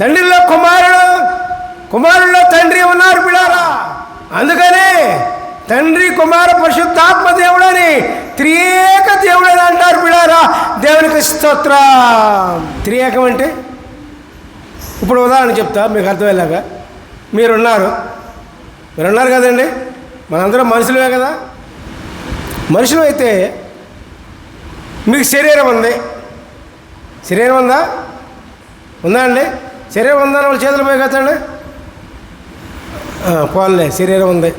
తండ్రిలో కుమారుడు కుమారుల్లో తండ్రి ఉన్నారు పిల్లారా అందుకనే తండ్రి కుమార పరిశుద్ధాత్మ దేవుడని త్రియేక దేవుడని అంటారు పిల్లారా దేవునికి స్తోత్ర. త్రియేకం అంటే? ఇప్పుడు ఉదాహరణ చెప్తా మీకు అర్థమయ్యేలాగా. మీరున్నారు. మీరున్నారు కదండి? మనందరం మనుషులమే కదా? మనుషులు అయితే మీకు శరీరం ఉంది. శరీరం ఉందా? ఉందా అండి? శరీరం ఉందా వాళ్ళు చేతులు పోయి కదండి పోన్లే శరీరం ఉంది.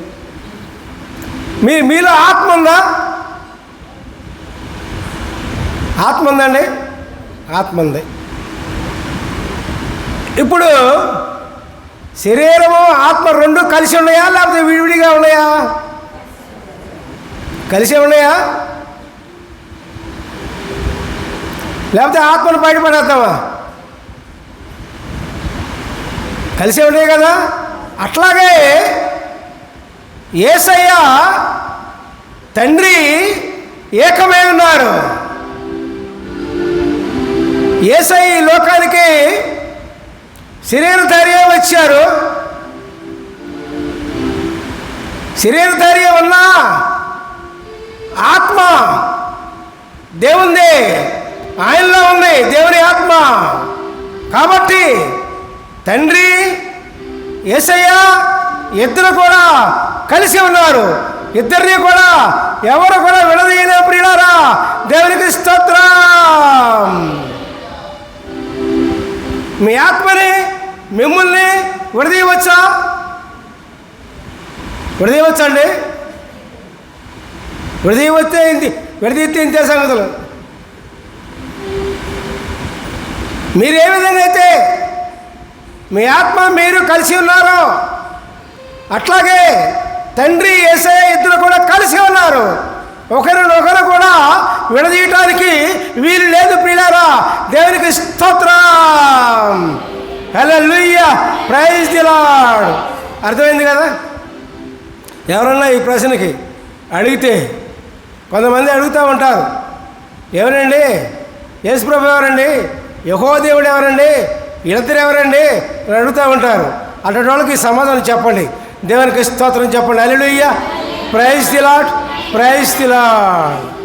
మీ మీలో ఆత్మ ఉందా? ఆత్మ ఉందండి ఆత్మ ఉంది. ఇప్పుడు శరీరము ఆత్మ రెండు కలిసి ఉన్నాయా? లేకపోతే విడివిడిగా ఉన్నాయా? కలిసే ఉన్నాయా? లేకపోతే ఆత్మను బయటపడేద్దామా కలిసే ఉండే కదా? అట్లాగే ఏసయ్య తండ్రి ఏకమై ఉన్నారు. ఏసై లోకానికి శరీరధారిగా వచ్చారు. శరీరధార్య ఉన్న ఆత్మ దేవుంది ఆయనలో ఉంది దేవుని ఆత్మ. కాబట్టి తండ్రి ఏసయ్య ఇద్దరు కూడా కలిసి ఉన్నారు. ఇద్దరిని కూడా ఎవరు కూడా విడదీయలే ప్రియులారా దేవునికి స్తోత్రం. మీ ఆత్మని మిమ్మల్ని విడదీయవచ్చా? విడదీయవచ్చా అండి? విడదీయవస్తే ఇంత విడదీస్తే ఇంతే సంగతులు. మీరు ఏ విధంగా అయితే మీ ఆత్మ మీరు కలిసి ఉన్నారు. అట్లాగే తండ్రి ఏసే ఇద్దరు కూడా కలిసి ఉన్నారు. ఒకరినొకరు కూడా విడదీయటానికి వీలు లేదు ప్రియులారా. దేవునికి స్తోత్రం. హలో లూయ్య ప్రైజ్ ది అర్థమైంది కదా? ఎవరన్నా ఈ ప్రశ్నకి అడిగితే కొంతమంది అడుగుతూ ఉంటారు. ఎవరండి? యేసుప్రభు ఎవరండి? యహో దేవుడు ఎవరండి? ఇద్దరు ఎవరండి? అడుగుతూ ఉంటారు. అటువంటి వాళ్ళకి సమాధానం చెప్పండి. దేవునికి స్తోత్రం చెప్పండి. అల్లుయ్య praise the Lord praise the Lord